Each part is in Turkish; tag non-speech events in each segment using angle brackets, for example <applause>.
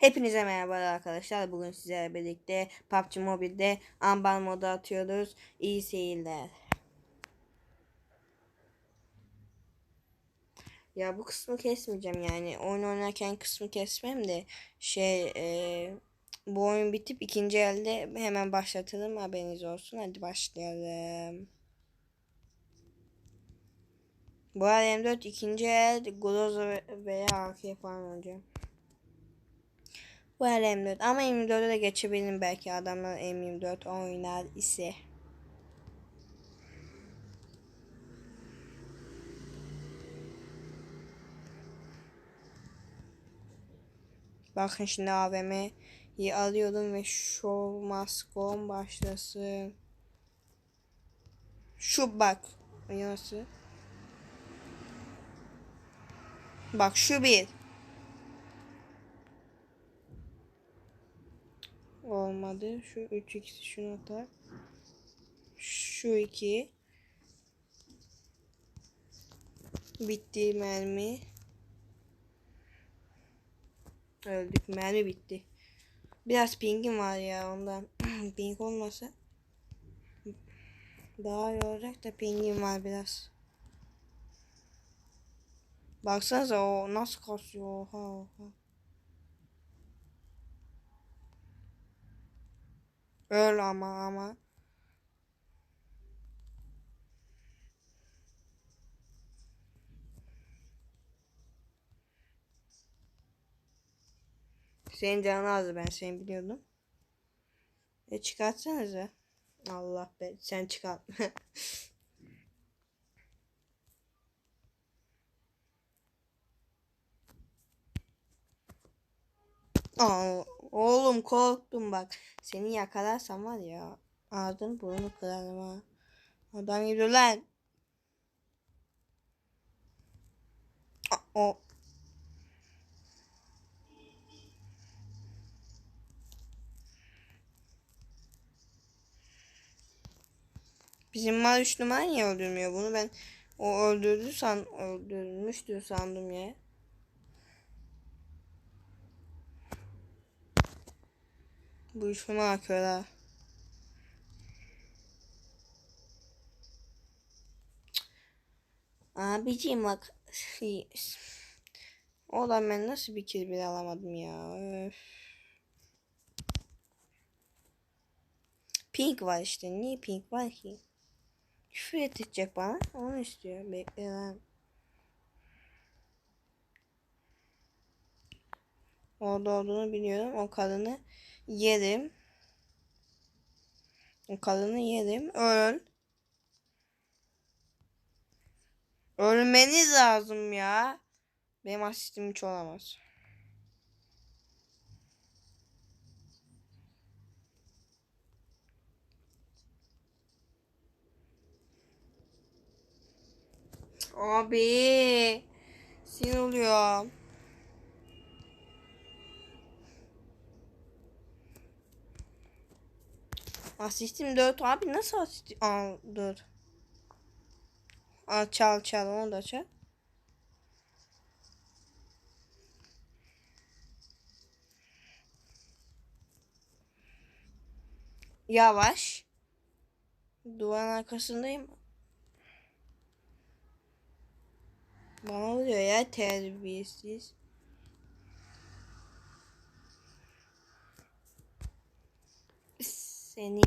Hepinize merhaba arkadaşlar. Bugün sizlerle birlikte PUBG Mobile'de ambar modu atıyoruz. İyi seyirler. Ya bu kısmı kesmeyeceğim yani. Oyun oynarken kısmı kesmem de şey e, bu oyun bitip ikinci elde hemen başlatırım haberiniz olsun. Hadi başlayalım. Bu el M4 ikinci el Groza ve- veya AK falan olacak. Bu el M4 ama M24'e de geçebilirim belki adamlar M24 oynar ise. Bakın şimdi AVM'yi alıyorum ve show on başlasın. Şu bak. Nasıl? Bak şu bir. Olmadı. Şu 3 x şunu atar. Şu 2. Bitti mermi. Öldük. Mermi bitti. Biraz pingim var ya ondan. <clears throat> Ping olmasa daha iyi olacak da pingim var biraz. Baksanıza o nasıl kasıyor oha oha. Öl ama ama. Senin canın azdı ben seni biliyordum. E çıkartsanıza. Allah be sen çıkart. <laughs> Aa, oğlum korktum bak. Seni yakalarsam var ya ağzını burnunu kırarım ha. Adam gidiyor lan. Aa, o. Bizim mal üç numara niye öldürmüyor bunu ben o öldürdü san öldürmüştür sandım ya. Bu kör ha. Abiciğim bak. Oğlan ben nasıl bir kill bile alamadım ya. Öf. Pink var işte. Niye pink var ki? Küfür edecek bana. Onu istiyor. Bekle lan. Orada olduğunu biliyorum. O kadını yerim. O kadını yerim. Öl. Ölmeniz lazım ya. Benim asistim hiç olamaz. Abi. Sinir oluyor. Asistim 4 abi nasıl asist? Aa 4. Aa çal çal onu da çal. Yavaş. Duvarın arkasındayım. Bana oluyor ya terbiyesiz. Senin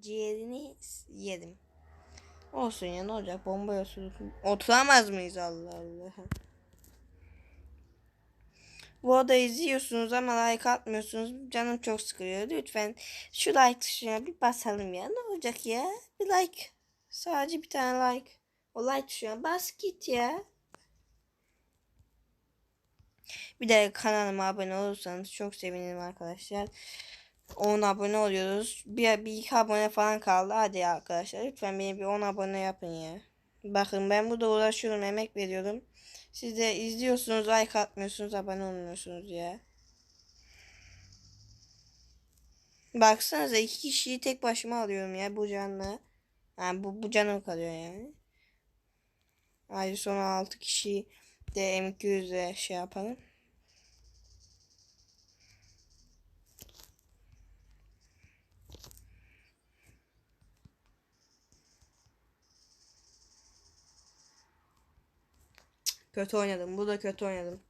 ciğerini yedim. Olsun ya ne olacak bomba yosunsun. Oturamaz mıyız Allah Allah. Bu arada izliyorsunuz ama like atmıyorsunuz. Canım çok sıkılıyor. Lütfen şu like tuşuna bir basalım ya. Ne olacak ya? Bir like. Sadece bir tane like. O like tuşuna bas git ya. Bir de kanalıma abone olursanız çok sevinirim arkadaşlar. 10 abone oluyoruz. Bir, bir iki abone falan kaldı. Hadi arkadaşlar lütfen beni bir 10 abone yapın ya. Bakın ben burada uğraşıyorum, emek veriyorum. Siz de izliyorsunuz, like atmıyorsunuz, abone olmuyorsunuz ya. Baksanıza iki kişiyi tek başıma alıyorum ya bu canla. Yani bu, bu canım kalıyor yani. Ayrıca sonra 6 kişi de M200'e şey yapalım. Kötü oynadım. Bu da kötü oynadım.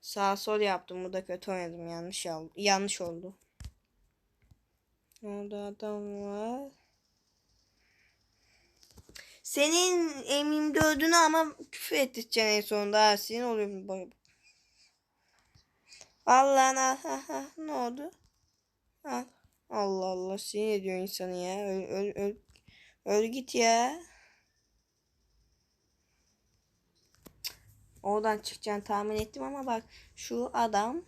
Sağ sol yaptım. Bu da kötü oynadım. Yanlış. Yanlış oldu. Orada adam var. Senin M24'ünü ama küfür ettireceksin en sonunda. Ha, bu- Vallahi ha, ha, ha, ne oldu? Ha. Allah Allah sinir ediyor insanı ya. Öl, öl, öl, öl git ya. Oradan çıkacağını tahmin ettim ama bak şu adam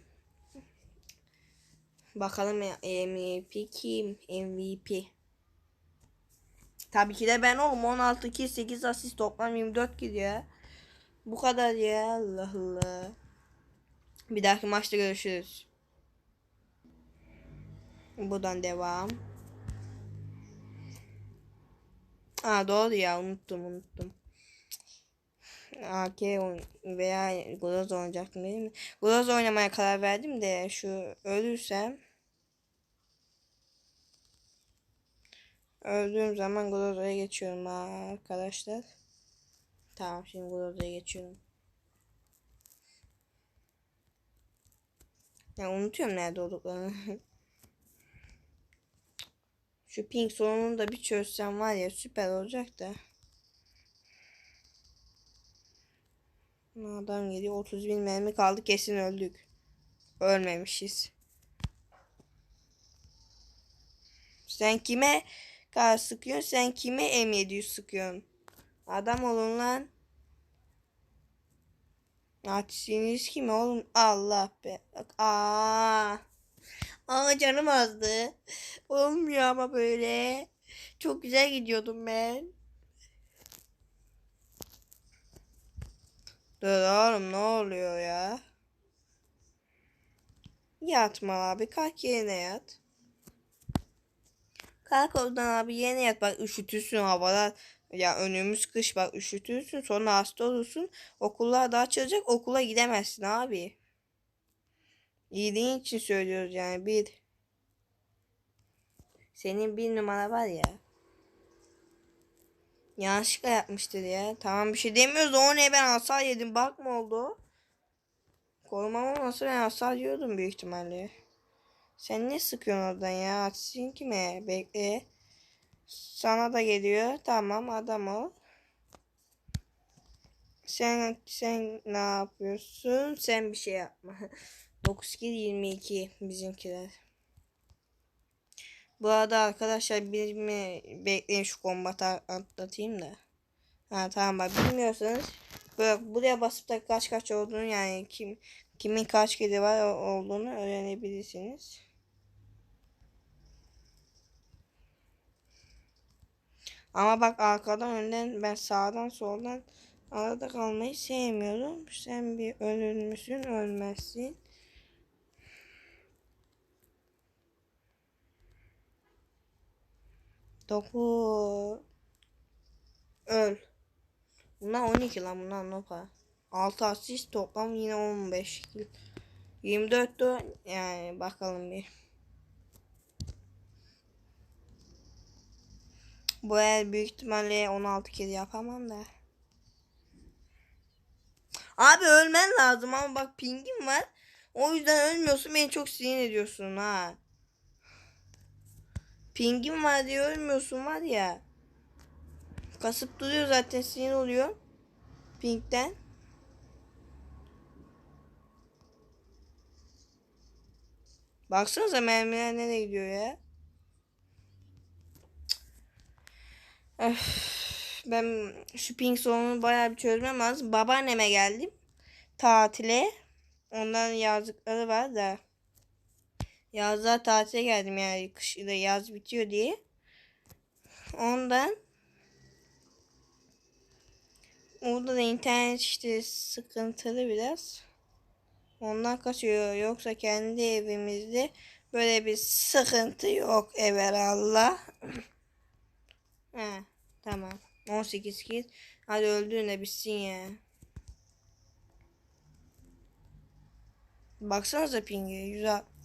bakalım ya, MVP kim? MVP. Tabii ki de ben oğlum 16 kill 8 asist toplam 24 kill ya. Bu kadar ya Allah Allah. Bir dahaki maçta görüşürüz. Buradan devam. Aa doğru ya unuttum unuttum. AK veya Groz oynayacaktım değil mi? Groz oynamaya karar verdim de şu ölürsem öldüğüm zaman Groza'ya geçiyorum arkadaşlar. Tamam şimdi Groza'ya geçiyorum. Ya unutuyorum nerede olduklarını. <laughs> Şu ping sorununu da bir çözsem var ya süper olacak da. Adam geliyor 30 bin mermi kaldı kesin öldük. Ölmemişiz. Sen kime karşı sıkıyorsun? Sen kime M700 sıkıyorsun? Adam olun lan. Naçiziniz kim oğlum? Allah be. Bak, Aa. Aa canım azdı. Olmuyor ama böyle. Çok güzel gidiyordum ben. Dur oğlum ne oluyor ya? Yatma abi kalk yerine yat. Kalk oradan abi yerine yat bak üşütürsün havalar. Ya önümüz kış bak üşütürsün sonra hasta olursun. Okullar da açılacak okula gidemezsin abi. İyiliğin için söylüyoruz yani bir. Senin bir numara var ya. Yanlışlıkla yapmıştır ya. Tamam bir şey demiyoruz o ne ben hasar yedim bak mı oldu? Korumam olmasa ben hasar yiyordum büyük ihtimalle. Sen ne sıkıyorsun oradan ya? Açsın kime? Bekle. Sana da geliyor. Tamam adam ol. Sen sen ne yapıyorsun? Sen bir şey yapma. 9 kill 22 bizimkiler. Bu arada arkadaşlar bir mi bekleyin şu kombatı atlatayım da. Ha tamam bak bilmiyorsanız böyle buraya basıp da kaç kaç olduğunu yani kim kimin kaç kedi var olduğunu öğrenebilirsiniz. Ama bak arkadan önden ben sağdan soldan arada kalmayı sevmiyorum. Sen bir ölür müsün ölmezsin. Dokuz. Öl. Bunlar 12 lan bunlar nopa. 6 asist toplam yine 15 kill. 24 de yani bakalım bir. Bu el büyük ihtimalle 16 kill yapamam da. Abi ölmen lazım ama bak pingim var. O yüzden ölmüyorsun beni çok sinir ediyorsun ha. Pingim var diye ölmüyorsun var ya. Kasıp duruyor zaten sinir oluyor. Ping'den. Baksanıza mermiler nereye gidiyor ya. Öf, ben şu ping sorununu bayağı bir çözmem lazım. Babaanneme geldim. Tatile. Ondan yazdıkları var da. Yazda tatile geldim yani kışda yaz bitiyor diye. Ondan Orada da internet işte sıkıntılı biraz. Ondan kaçıyor. Yoksa kendi evimizde böyle bir sıkıntı yok evelallah. <clears throat> He, tamam. 18 kill. Hadi öldüğüne bitsin ya. Baksanıza pingi. 100 Bu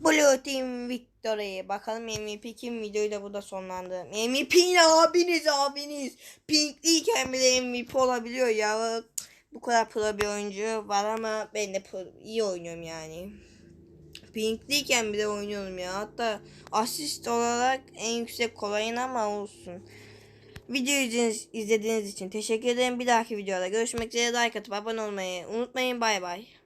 Blue Team Victory. Bakalım MVP kim videoyu da burada sonlandı. MVP ne abiniz abiniz. Pinkliyken bile MVP olabiliyor ya. Bu kadar pro bir oyuncu var ama ben de pro, iyi oynuyorum yani. Pinkliyken bile oynuyorum ya. Hatta asist olarak en yüksek kolayın ama olsun. Videoyu izlediğiniz- için teşekkür ederim. Bir dahaki videoda görüşmek üzere. Like atıp abone olmayı unutmayın. Bay bay.